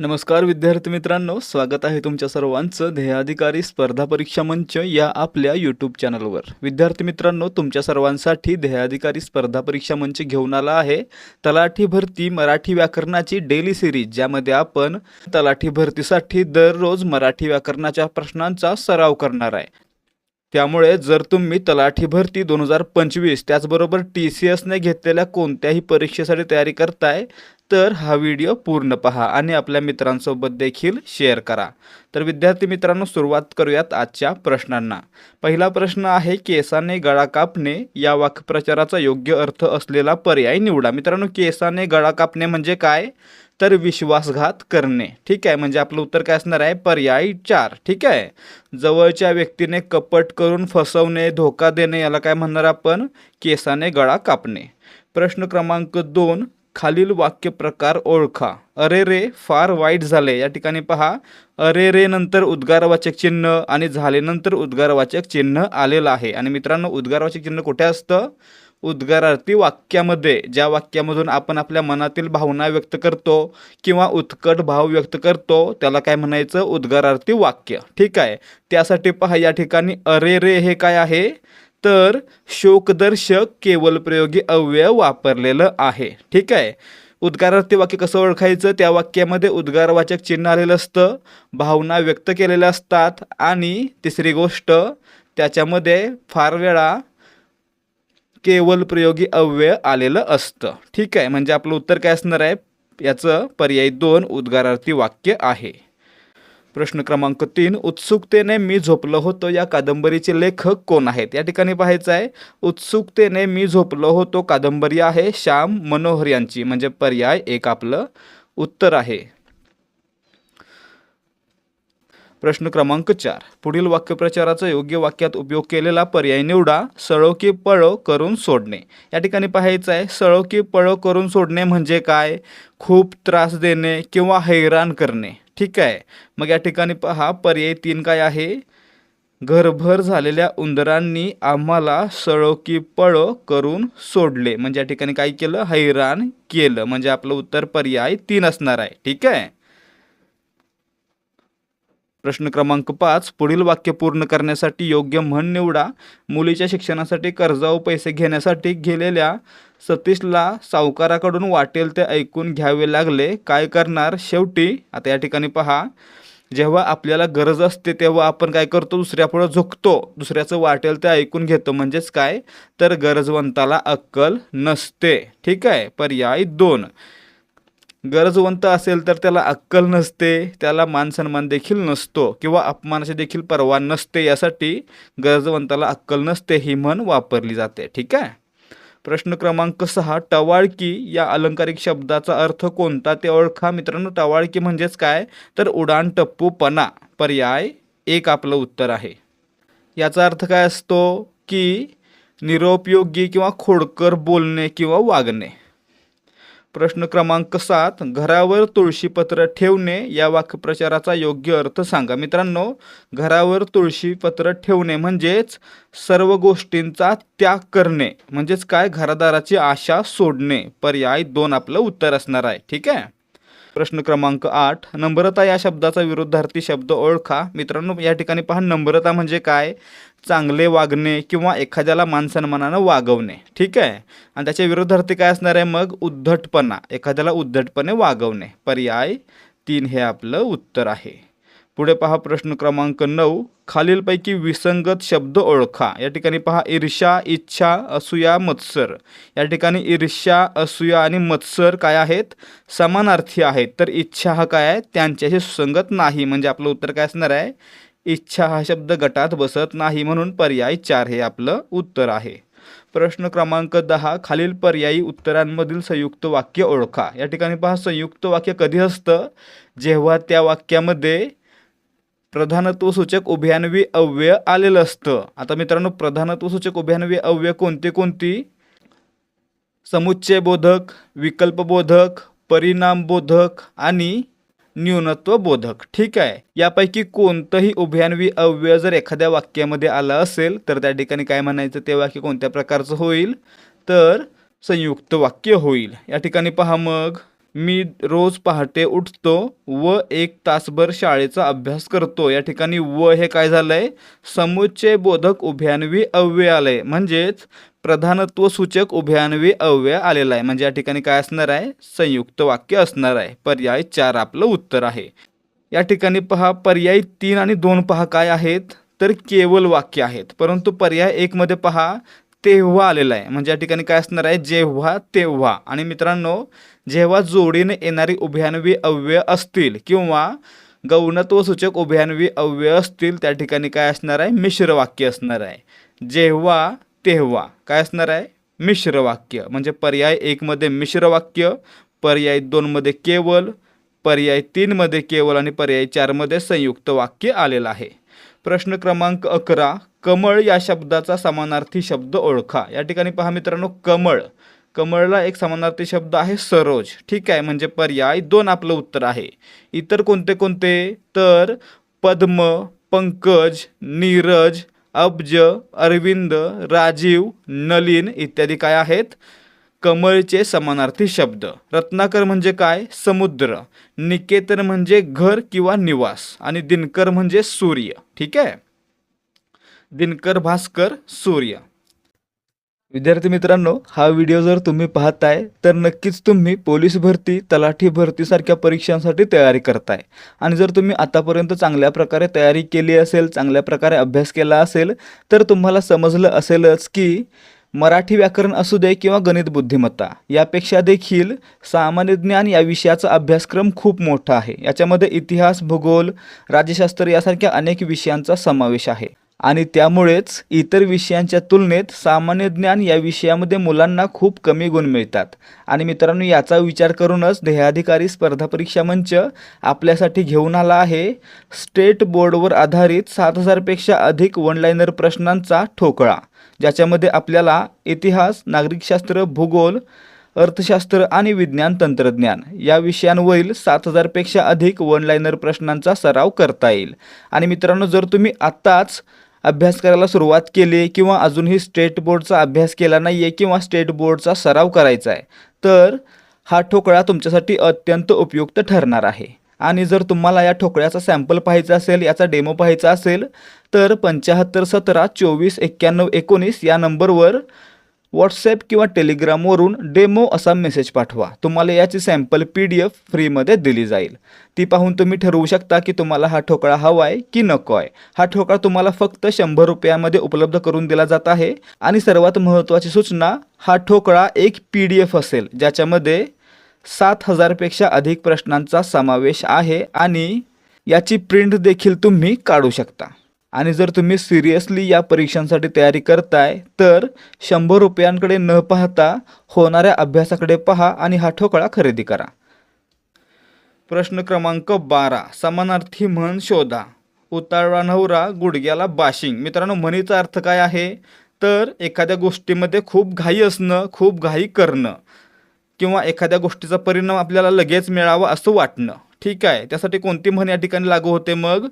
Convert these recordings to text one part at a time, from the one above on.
नमस्कार विद्यार्थी मित्रांनो स्वागत आहे तुमच्या सर्वांचं ध्येयाधिकारी स्पर्धा परीक्षा मंच या आपल्या यूट्यूब चॅनलवर विद्यार्थी मित्रांनो तुमच्या सर्वांसाठी ध्येयाधिकारी स्पर्धा परीक्षा मंच घेऊन आला आहे. तलाठी भरती मराठी व्याकरणाची डेली सिरीज ज्यामध्ये आपण तलाठी भरतीसाठी दररोज मराठी व्याकरणाच्या प्रश्नांचा सराव करणार आहे. त्यामुळे जर तुम्ही तलाठी भरती दोन हजार पंचवीस त्याचबरोबर टी सी एसने घेतलेल्या कोणत्याही परीक्षेसाठी तयारी करताय तर हा व्हिडिओ पूर्ण पहा आणि आपल्या मित्रांसोबत देखील शेअर करा. तर विद्यार्थी मित्रांनो सुरुवात करूयात आजच्या प्रश्नांना. पहिला प्रश्न आहे केसाने गळा कापणे या वाक्प्रचाराचा योग्य अर्थ असलेला पर्याय निवडा. मित्रांनो केसाने गळा कापणे म्हणजे काय? तर विश्वासघात करणे. ठीक आहे? म्हणजे आपलं उत्तर काय असणार आहे? पर्याय चार. ठीक आहे? जवळच्या व्यक्तीने कपट करून फसवणे धोका देणे याला काय म्हणणार आपण? केसाने गळा कापणे. प्रश्न क्रमांक दोन. खालील वाक्य प्रकार ओळखा. अरे रे फार वाईट झाले. या ठिकाणी पहा. अरे रे नंतर उद्गारवाचक चिन्ह आणि झाले नंतर उद्गारवाचक चिन्ह आलेलं आहे. आणि मित्रांनो उद्गारवाचक चिन्ह कुठे असतं? उद्गारार्थी वाक्यामध्ये. ज्या वाक्यामधून आपण आपल्या मनातील भावना व्यक्त करतो किंवा उत्कट भाव व्यक्त करतो त्याला काय म्हणायचं? उद्गारार्थी वाक्य. ठीक आहे. त्यासाठी पहा या ठिकाणी अरे रे हे काय आहे? तर शोकदर्शक केवल प्रयोगी अव्यय वापरलेलं आहे. ठीक आहे? उद्गारार्थी वाक्य कसं ओळखायचं? त्या वाक्यामध्ये उद्गारवाचक चिन्ह आलेलं असतं भावना व्यक्त केलेल्या असतात आणि तिसरी गोष्ट त्याच्यामध्ये फार वेळा केवल प्रयोगी अव्यय आलेलं असतं. ठीक आहे? म्हणजे आपलं उत्तर काय असणार आहे? याचं पर्याय दोन उद्गारार्थी वाक्य आहे. प्रश्न क्रमांक तीन उत्सुकतेने मी झोपलो होतो या कादंबरीचे लेखक कोण आहेत? या ठिकाणी पाहायचं आहे उत्सुकतेने मी झोपलो होतो कादंबरी आहे श्याम मनोहर यांची. म्हणजे पर्याय एक आपलं उत्तर आहे. प्रश्न क्रमांक चार पुढील वाक्यप्रचाराचा योग्य वाक्यात उपयोग केलेला पर्याय निवडा सळो की पळो करून सोडणे. या ठिकाणी पाहायचं आहे सळो की पळो करून सोडणे म्हणजे काय? खूप त्रास देणे किंवा हैराण करणे. ठीक आहे. मग या ठिकाणी पहा पर्याय तीन काय आहे? घरभर झालेल्या उंदरांनी आम्हाला सळो की पळो करून सोडले. म्हणजे या ठिकाणी काय केलं? हैराण केलं. म्हणजे आपलं उत्तर पर्याय तीन असणार आहे. ठीक आहे? प्रश्न क्रमांक पाच पुढील वाक्य पूर्ण करण्यासाठी योग्य म्हण निवडा. मुलीच्या शिक्षणासाठी कर्जावर पैसे घेण्यासाठी गेलेल्या सतीशला सावकाराकडून वाटेल ते ऐकून घ्यावे लागले. काय करणार? शेवटी आता या ठिकाणी पहा. जेव्हा आपल्याला गरज असते तेव्हा आपण काय करतो? दुसऱ्यापुढं झुकतो. दुसऱ्याचं वाटेल ते ऐकून घेतो. म्हणजेच काय? तर गरजवंताला अक्कल नसते. ठीक आहे? पर्याय दोन. गरजवंत असेल तर त्याला अक्कल नसते त्याला मानसन्मान देखील नसतो किंवा अपमानाची देखील परवा नसते यासाठी गरजवंताला अक्कल नसते ही म्हण वापरली जाते. ठीक आहे? प्रश्न क्रमांक सहा टवाळकी या अलंकारिक शब्दाचा अर्थ कोणता? ते ओळखा. मित्रांनो टवाळकी म्हणजेच काय? तर उडान टप्पूपणा पर्याय एक आपलं उत्तर आहे. याचा अर्थ काय असतो? की निरोपयोगी किंवा खोडकर बोलणे किंवा वागणे. प्रश्न क्रमांक सात घरावर तुळशीपत्र ठेवणे या वाक्यप्रचाराचा योग्य अर्थ सांगा. मित्रांनो घरावर तुळशीपत्र ठेवणे म्हणजेच सर्व गोष्टींचा त्याग करणे. म्हणजेच काय? घरादाराची आशा सोडणे. पर्याय दोन आपलं उत्तर असणार आहे. ठीक आहे? प्रश्न क्रमांक आठ. नम्रता या शब्दाचा विरुद्धार्थी शब्द ओळखा. मित्रांनो या ठिकाणी पहा नम्रता म्हणजे काय? चांगले वागणे किंवा एखाद्याला मानसन्मानानं वागवणे. ठीक आहे? आणि त्याच्या विरुद्धार्थी काय असणार आहे मग? उद्धटपणा. एखाद्याला उद्धटपणे वागवणे. पर्याय तीन हे आपलं उत्तर आहे. पुढे पहा प्रश्न क्रमांक नऊ. खालीलपैकी विसंगत शब्द ओळखा. या ठिकाणी पहा ईर्ष्या इच्छा असूया मत्सर. या ठिकाणी ईर्ष्या असूया आणि मत्सर काय आहेत? समानार्थी आहेत. तर इच्छा हा काय आहे? त्यांच्याशी सुसंगत नाही. म्हणजे आपलं उत्तर काय असणार आहे? इच्छा हा शब्द गटात बसत नाही म्हणून पर्याय चार हे आपलं उत्तर आहे. प्रश्न क्रमांक दहा. खालील पर्यायी उत्तरांमधील संयुक्त वाक्य ओळखा. या ठिकाणी पहा संयुक्त वाक्य कधी असतं? जेव्हा त्या वाक्यामध्ये प्रधानत्वसूचक उभयान्वी अव्यय आलेलं असतं. आता मित्रांनो प्रधानत्वसूचक उभयान्वी अव्यय कोणते कोणती? समुच्चयबोधक विकल्पबोधक परिणामबोधक आणि न्यूनत्वबोधक. ठीक आहे? यापैकी कोणतंही उभयान्वी अव्यय जर एखाद्या वाक्यामध्ये आलं असेल तर त्या ठिकाणी काय म्हणायचं? ते वाक्य कोणत्या प्रकारचं होईल? तर संयुक्त वाक्य होईल. या ठिकाणी पहा मग. मी रोज पहाटे उठतो व एक तासभर शाळेचा अभ्यास करतो. या ठिकाणी व हे काय झालंय? समुच्चय बोधक उभयान्वी अव्यय आलंय. म्हणजेच प्रधानत्व सूचक उभयान्वी अव्यय आलेला आहे म्हणजे या ठिकाणी काय असणार आहे? संयुक्त वाक्य असणार आहे. पर्याय चार आपलं उत्तर आहे. या ठिकाणी पहा पर्याय तीन आणि दोन पहा काय आहेत? तर केवळ वाक्य आहेत. परंतु पर्याय एकमध्ये पहा. तेव्हा आलेला आहे. म्हणजे या ठिकाणी काय असणार आहे? जेव्हा तेव्हा. आणि मित्रांनो जेव्हा जोडीने येणारी उभयान्वी अव्यय असतील किंवा गौणत्व सूचक उभयान्वी अव्यय असतील त्या ठिकाणी काय असणार आहे? मिश्र वाक्य असणार आहे. जेव्हा तेव्हा. काय असणार आहे? मिश्र वाक्य. म्हणजे पर्याय एकमध्ये मिश्र वाक्य पर्याय दोनमध्ये केवळ पर्याय तीनमध्ये केवळ आणि पर्याय चारमध्ये संयुक्त वाक्य आलेलं आहे. प्रश्न क्रमांक अकरा. कमळ या शब्दाचा समानार्थी शब्द ओळखा. या ठिकाणी पहा मित्रांनो कमळ. कमळला एक समानार्थी शब्द आहे सरोज. ठीक आहे म्हणजे पर्याय दोन आपलं उत्तर आहे. इतर कोणते कोणते? तर पद्म पंकज नीरज अब्ज अरविंद राजीव नलिन इत्यादी काय आहेत? कमळचे समानार्थी शब्द. रत्नाकर म्हणजे काय? समुद्र. निकेतन म्हणजे घर किंवा निवास. आणि दिनकर म्हणजे सूर्य. ठीक आहे? दिनकर भास्कर सूर्य. विद्यार्थी मित्रांनो हा व्हिडिओ जर तुम्ही पाहताय तर नक्कीच तुम्ही पोलीस भरती तलाठी भरतीसारख्या परीक्षांसाठी तयारी करताय. आणि जर तुम्ही आतापर्यंत चांगल्या प्रकारे तयारी केली असेल चांगल्या प्रकारे अभ्यास केला असेल तर तुम्हाला समजलं असेलच की मराठी व्याकरण असू दे किंवा गणित बुद्धिमत्ता यापेक्षा देखील सामान्य ज्ञान या विषयाचा अभ्यासक्रम खूप मोठा आहे. याच्यामध्ये इतिहास भूगोल राज्यशास्त्र यासारख्या अनेक विषयांचा समावेश आहे. आणि त्यामुळेच इतर विषयांच्या तुलनेत सामान्य ज्ञान या विषयामध्ये मुलांना खूप कमी गुण मिळतात. आणि मित्रांनो याचा विचार करूनच ध्येयाधिकारी स्पर्धा परीक्षा मंच आपल्यासाठी घेऊन आला आहे. स्टेट बोर्डवर आधारित सात हजारपेक्षा अधिक वनलायनर प्रश्नांचा ठोकळा ज्याच्यामध्ये आपल्याला इतिहास नागरिकशास्त्र भूगोल अर्थशास्त्र आणि विज्ञान तंत्रज्ञान या विषयांवरील सात हजारपेक्षा अधिक वनलायनर प्रश्नांचा सराव करता येईल. आणि मित्रांनो जर तुम्ही आत्ताच अभ्यास करायला सुरुवात केली किंवा अजूनही स्टेट बोर्डचा अभ्यास केला नाही आहे किंवा स्टेट बोर्डचा सराव करायचा आहे तर हा ठोकळा तुमच्यासाठी अत्यंत उपयुक्त ठरणार आहे. आणि जर तुम्हाला या ठोकळ्याचा सॅम्पल पाहायचा असेल याचा डेमो पाहायचा असेल तर पंच्याहत्तर सतरा चोवीस एक्क्याण्णव एकोणीस या नंबरवर व्हॉट्सॲप किंवा टेलिग्रामवरून डेमो असा मेसेज पाठवा. तुम्हाला याची सॅम्पल पी डी एफ फ्रीमध्ये दिली जाईल. ती पाहून तुम्ही ठरवू शकता की तुम्हाला हा ठोकळा हवा आहे की नको आहे. हा ठोकळा तुम्हाला फक्त शंभर रुपयामध्ये उपलब्ध करून दिला जात आहे. आणि सर्वात महत्त्वाची सूचना हा ठोकळा एक पी डी एफ असेल ज्याच्यामध्ये सात हजारपेक्षा अधिक प्रश्नांचा समावेश आहे आणि याची प्रिंट देखील तुम्ही काढू शकता. आणि जर तुम्ही सिरियसली या परीक्षांसाठी तयारी करताय तर शंभर रुपयांकडे न पाहता होणाऱ्या अभ्यासाकडे पहा आणि हा ठोकळा खरेदी करा. प्रश्न क्रमांक बारा समानार्थी म्हण शोधा. उतारळा नवरा गुडघ्याला बाशिंग. मित्रांनो म्हणीचा अर्थ काय आहे? तर एखाद्या गोष्टीमध्ये खूप घाई असणं खूप घाई करणं किंवा एखाद्या गोष्टीचा परिणाम आपल्याला लगेच मिळावा असं वाटणं. ठीक आहे? त्यासाठी कोणती म्हण या ठिकाणी लागू होते मग?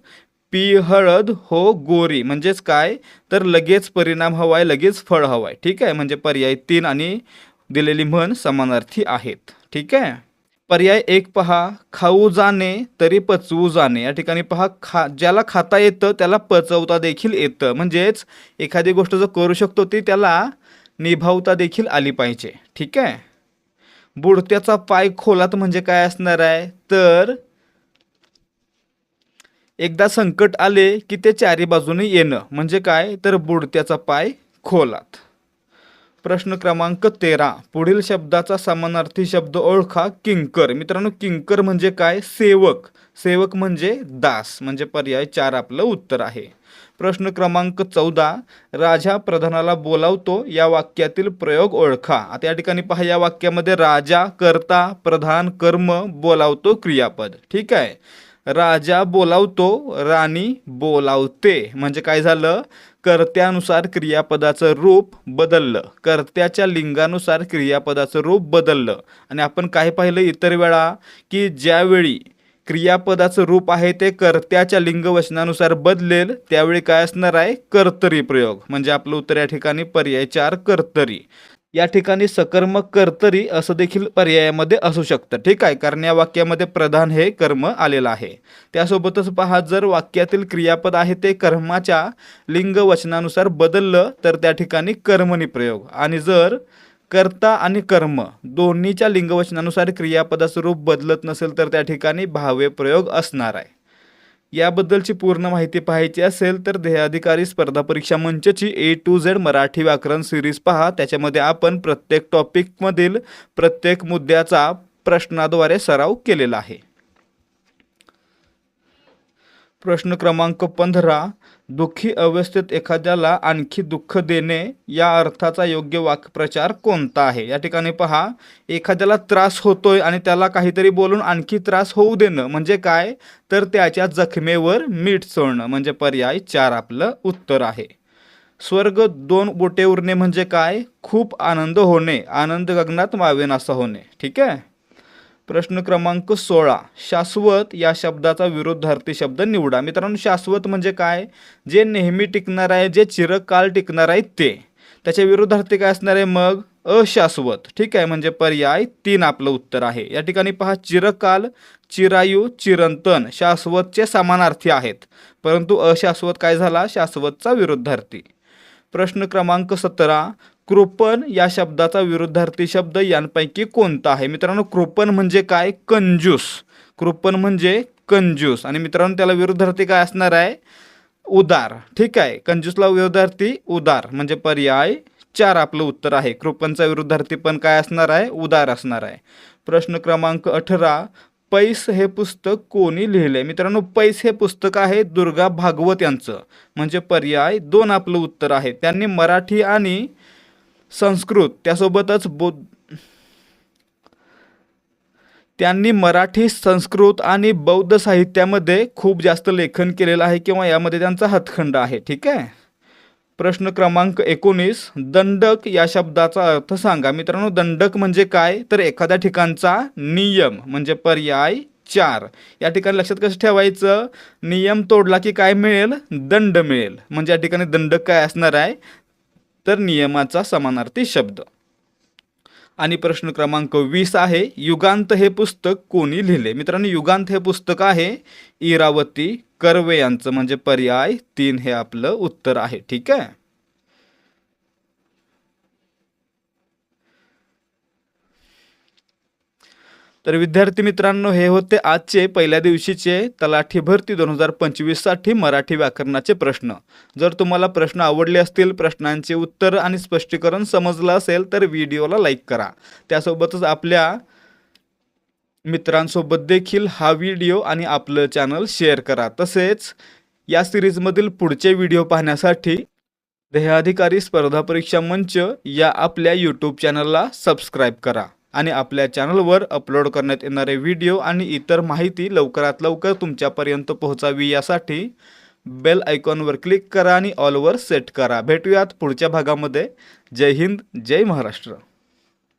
पी हळद हो गोरी. म्हणजेच काय? तर लगेच परिणाम हवाय लगेच फळ हवाय. ठीक आहे? म्हणजे पर्याय तीन आणि दिलेली म्हण समानार्थी आहेत. ठीक आहे? पर्याय एक पहा. खाऊ जाणे तरी पचवू जाणे. या ठिकाणी पहा खा ज्याला खाता येतं त्याला पचवता देखील येतं. म्हणजेच एखादी गोष्ट जो करू शकतो ती त्याला निभावता देखील आली पाहिजे. ठीक आहे? बुडत्याचा पाय खोलात म्हणजे काय असणार आहे? तर एकदा संकट आले की ते चारी बाजूने येणं. म्हणजे काय? तर बुडत्याचा पाय खोलात. प्रश्न क्रमांक तेरा. पुढील शब्दाचा समानार्थी शब्द ओळखा किंकर. मित्रांनो किंकर म्हणजे काय? सेवक. सेवक म्हणजे दास. म्हणजे पर्याय चार आपलं उत्तर आहे. प्रश्न क्रमांक चौदा. राजा प्रधानाला बोलावतो या वाक्यातील प्रयोग ओळखा. आता या ठिकाणी पहा या वाक्यामध्ये राजा कर्ता प्रधान कर्म बोलावतो क्रियापद. ठीक आहे? राजा बोलावतो राणी बोलावते. म्हणजे काय झालं? कर्त्यानुसार क्रियापदाचं रूप बदललं. कर्त्याच्या लिंगानुसार क्रियापदाचं रूप बदललं. आणि आपण काय पाहिलं इतर वेळा? की ज्यावेळी क्रियापदाचं रूप आहे ते कर्त्याच्या लिंगवचनानुसार बदलेल त्यावेळी काय असणार आहे? कर्तरी प्रयोग. म्हणजे आपलं उत्तर या ठिकाणी पर्याय चार कर्तरी. या ठिकाणी सकर्मक कर्तरी असं देखील पर्यायामध्ये असू शकतं. ठीक आहे? कारण या वाक्यामध्ये प्रधान हे कर्म आलेलं आहे. त्यासोबतच पहा जर वाक्यातील क्रियापद आहे ते कर्माच्या लिंग वचनानुसार बदललं तर त्या ठिकाणी कर्मणी प्रयोग. आणि जर कर्ता आणि कर्म दोन्हीच्या लिंगवचनानुसार क्रियापदाचं रूप बदलत नसेल तर त्या ठिकाणी भाव्य प्रयोग असणार आहे. याबद्दलची पूर्ण माहिती पाहायची असेल तर देहाधिकारी स्पर्धा परीक्षा मंचची ए टू झेड मराठी व्याकरण सिरीज पहा. त्याच्यामध्ये आपण प्रत्येक टॉपिकमधील प्रत्येक मुद्द्याचा प्रश्नाद्वारे सराव केलेला आहे. प्रश्न क्रमांक पंधरा दुःखी अवस्थेत एखाद्याला आणखी दुःख देणे या अर्थाचा योग्य वाक्प्रचार कोणता आहे? या ठिकाणी पहा एखाद्याला त्रास होतोय आणि त्याला काहीतरी बोलून आणखी त्रास होऊ देणं म्हणजे काय? तर त्याच्या जखमेवर मीठ चोळणं म्हणजे पर्याय चार आपलं उत्तर आहे. स्वर्ग दोन बोटे उरणे म्हणजे काय? खूप आनंद होणे आनंद गगनात मावेनासा होणे. ठीक आहे? प्रश्न क्रमांक सोळा. शाश्वत या शब्दाचा विरोधार्थी शब्द निवडा. मित्रांनो शाश्वत म्हणजे काय? जे नेहमी टिकणार आहे जे चिरकाल टिकणार आहे ते. त्याच्या विरोधार्थी काय असणार आहे? मग अशाश्वत. ठीक आहे म्हणजे पर्याय तीन आपलं उत्तर आहे. या ठिकाणी पहा चिरकाल चिरायू चिरंतन शाश्वतचे समानार्थी आहेत. परंतु अशाश्वत काय झाला? शाश्वतचा विरोधार्थी. प्रश्न क्रमांक सतरा. कृपण या शब्दाचा विरुद्धार्थी शब्द यांपैकी कोणता आहे? मित्रांनो कृपण म्हणजे काय? कंजूस. कृपण म्हणजे कंजूस. आणि मित्रांनो त्याला विरुद्धार्थी काय असणार आहे? उदार. ठीक आहे? कंजूसला विरुद्धार्थी उदार म्हणजे पर्याय चार आपलं उत्तर आहे. कृपणचा विरुद्धार्थी पण काय असणार आहे? उदार असणार आहे. प्रश्न क्रमांक अठरा पैस हे पुस्तक कोणी लिहिले मित्रांनो पैस हे पुस्तक आहे दुर्गा भागवत यांचं. म्हणजे पर्याय दोन आपलं उत्तर आहे. त्यांनी मराठी आणि संस्कृत त्यासोबतच बौद्ध त्यांनी मराठी संस्कृत आणि बौद्ध साहित्यामध्ये खूप जास्त लेखन केलेलं आहे किंवा यामध्ये त्यांचा हातखंड आहे ठीक आहे? प्रश्न क्रमांक एकोणीस दंडक या शब्दाचा अर्थ सांगा. मित्रांनो दंडक म्हणजे काय? तर एखाद्या ठिकाणचा नियम म्हणजे पर्याय चार. या ठिकाणी लक्षात कसं ठेवायचं? नियम तोडला की काय मिळेल? दंड मिळेल. म्हणजे या ठिकाणी दंडक काय असणार आहे? तर नियमाचा समानार्थी शब्द. आणि प्रश्न क्रमांक वीस आहे युगांत हे पुस्तक कोणी लिहिले? मित्रांनो युगांत हे पुस्तक आहे इरावती कर्वे यांचं. म्हणजे पर्याय तीन हे आपलं उत्तर आहे. ठीक आहे? तर विद्यार्थी मित्रांनो हे होते आजचे पहिल्या दिवशीचे तलाठी भरती दोन हजार पंचवीससाठी मराठी व्याकरणाचे प्रश्न. जर तुम्हाला प्रश्न आवडले असतील प्रश्नांचे उत्तर आणि स्पष्टीकरण समजलं असेल तर व्हिडिओला लाईक करा. त्यासोबतच आपल्या मित्रांसोबत देखील हा व्हिडिओ आणि आपलं चॅनल शेअर करा. तसेच या सिरीजमधील पुढचे व्हिडिओ पाहण्यासाठी देहाधिकारी स्पर्धा परीक्षा मंच या आपल्या यूट्यूब चॅनलला सबस्क्राईब करा. आणि आपल्या चॅनलवर अपलोड करण्यात येणारे व्हिडिओ आणि इतर माहिती लवकरात लवकर तुमच्यापर्यंत पोहोचावी यासाठी बेल आयकॉनवर क्लिक करा आणि ऑलवर सेट करा. भेटूयात पुढच्या भागामध्ये. जय हिंद जय महाराष्ट्र.